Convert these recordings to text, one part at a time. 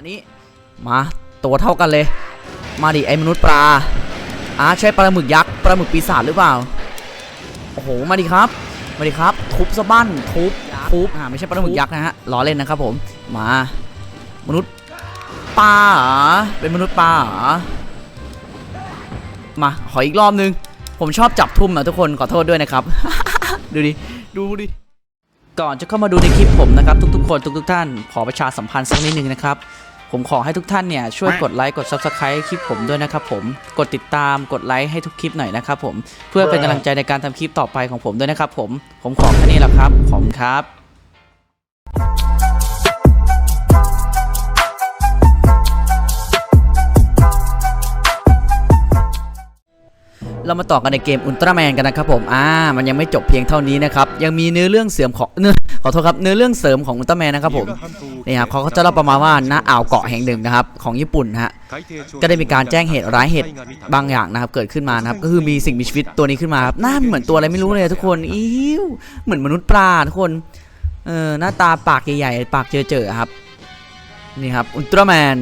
อันนี้ มาตัวเท่ากันเลย มาดิไอ้มนุษย์ปลาอ่าใช่ปลาหมึกยักษ์ปลาหมึกปีศาจหรือเปล่าโอ้โหมาดิครับมาดิครับทุบสะบั้นทุบทุบอ่าไม่ใช่ปลาหมึกยักษ์นะฮะล้อเล่นนะครับผมมามนุษย์ปลาเป็นมนุษย์ปลาอมาขออีกรอบนึง ผมชอบจับทุ่มนะทุกคนขอโทษด้วยนะครับ ดูดิดูดิก่อนจะเข้ามาดูในคลิปผมนะครับ ทุกๆคนทุกๆท่าน ขอประชาสัมพันธ์สักนิดนึงนะครับ ผมขอให้ทุกท่านเนี่ยช่วยกดไลค์กด Subscribe คลิปผมด้วยนะครับผมกดติดตามกดไลค์ให้ทุกคลิปหน่อยนะครับผมเพื่อเป็นกำลังใจในการทำคลิปต่อไปของผมด้วยนะครับผมผมขอแค่นี้แหละครับขอบคุณครับ เรามาต่อกันในเกมอุลตร้าแมนกันนะครับผมอ่ามันยังไม่จบเพียงเท่านี้นะครับยังมีเนื้อเรื่องเสริมของเนื้อขอโทษครับเนื้อเรื่องเสริมของอุลตร้าแมนนะครับผมนี่ครับเขาก็จะเล่าประมาณว่าณอ่าวเกาะแห่งหนึ่งนะครับของญี่ปุ่นฮะก็ได้มีการแจ้งเหตุร้ายเหตุบางอย่างนะครับเกิดขึ้นมานะครับก็คือมีสิ่งมีชีวิตตัวนี้ขึ้นมาครับหน้าเหมือนตัวอะไรไม่รู้เลยทุกคนอิ้วเหมือนมนุษย์ปลาทุกคนเออหน้าตาปากใหญ่ๆปากเจอๆครับนี่ครับอุลตร้าแมน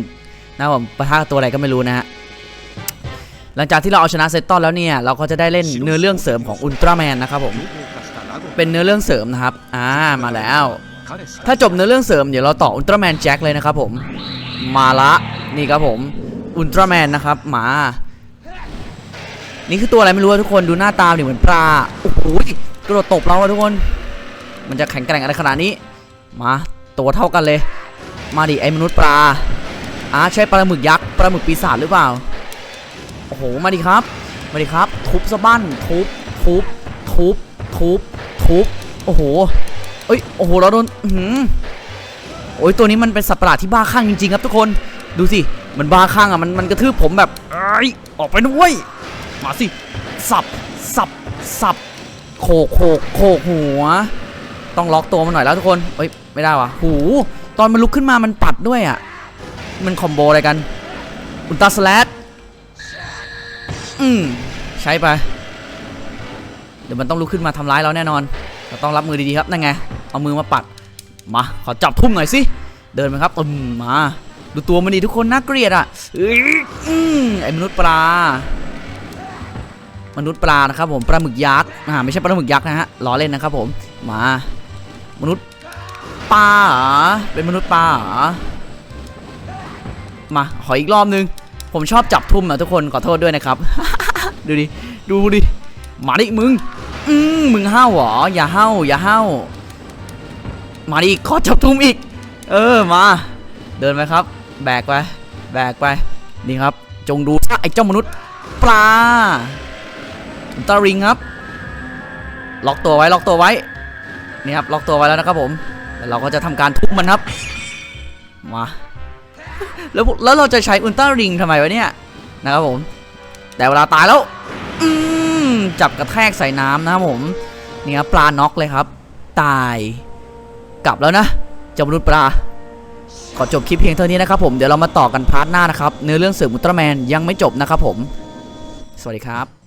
นะผมปะทะตัวอะไรก็ไม่รู้นะฮะ หลังจากที่เราเอาชนะเซตตอนแล้วเนี่ย เราก็จะได้เล่นเนื้อเรื่องเสริมของอุลตร้าแมนนะครับผม เป็เป็นนเนื้อเรื่องเสริมนะครับ อ่า มาแล้วถ้าถ้าจบเนื้อเรื่องเสริมเดี๋ยวเราต่ออุลตร้าแมนแจ็คเลยนะครับผม มาละนี่ครับผม อุลตร้าแมนนะครับ มา นี่คือตัวอะไรไม่รู้อะทุกคน ดูหน้าตาดิเหมือนปลา โอ้โหกระโดดตบเราอะทุกคน มันจะแข็งแกร่งอะไรขนาดนี้ มา ตัวเท่ากันเลย มาดิไอ้มนุษย์ปลาอ่าใช่ปลาหมึกยักษ์ ปลาหมึกปีศาจหรือเปล่า โอ้โห มาดิครับ มาดิครับ ทุบสะบั้น ทุบ ทุบ ทุบ ทุบ ทุบ โอ้โห เอ้ย โอ้โห เราโดนอื้อหือโอ้ย ตัวนี้มันเป็นสัตว์ประหลาดที่บ้าคลั่งจริงๆครับทุกคน ดูสิ มันบ้าคลั่งอะ มัน มันกระทืบผมแบบเอ้ย ออกไปนะเว้ย มาสิ สับ สับ สับ โขกโขกโขกหัว ต้องล็อกตัวมันหน่อยแล้วทุกคน เอ้ย ไม่ได้วะหูตอนมันลุกขึ้นมา มันปัดด้วยอะ มันคอมโบอะไรกัน อุลตราสแลด อืมใช้ไป เดี๋ยวมันต้องลุกขึ้นมาทำร้ายเราแน่นอนเราต้องรับมือดีๆครับนั่นไง เอามือมาปัด มาขอจับทุ่มหน่อยสิ เดินมาครับอืมมา ดูตัวมันดีทุกคนน่าเกลียดอะเอออืมไอ้มนุษย์ปลา มนุษย์ปลานะครับผมปลาหมึกยักษ์อ่าไม่ใช่ปลาหมึกยักษ์นะฮะล้อเล่นนะครับผม มา มนุษย์ปลาเป็นมนุษย์ปลามาขออีกรอบนึง ผมชอบจับทุ่มนะทุกคนขอโทษด้วยนะครับ ดูดิ ดูดิมาดิมึง อืมมึงห้าวเหรอ อย่าห้าวอย่าห้าวมาดิขอจับทุ่มอีก เออมา เดินไปครับ แบกไป แบกไป นี่ครับ จงดูซะไอ้เจ้ามนุษย์ ปลาตาริงครับ ล็อกตัวไว้ล็อกตัวไว้ นี่ครับล็อกตัวไว้แล้วนะครับผมแล้วเราก็จะทำการทุบมันครับ มา แล้วแล้วเราจะใช้อุลตราริงทำไมวะเนี่ยนะครับผม แต่เวลาตายแล้วอืมจับกระแทกใส่น้ำนะครับผมนี่ครับปลาน็อกเลยครับ ตายกลับแล้วนะจมนุษย์ปลาขอจบคลิปเพียงเท่านี้นะครับผมเดี๋ยวเรามาต่อกันพาร์ทหน้านะครับเนื้อเรื่องเสืออุลตร้าแมนยังไม่จบนะครับผม สวัสดีครับ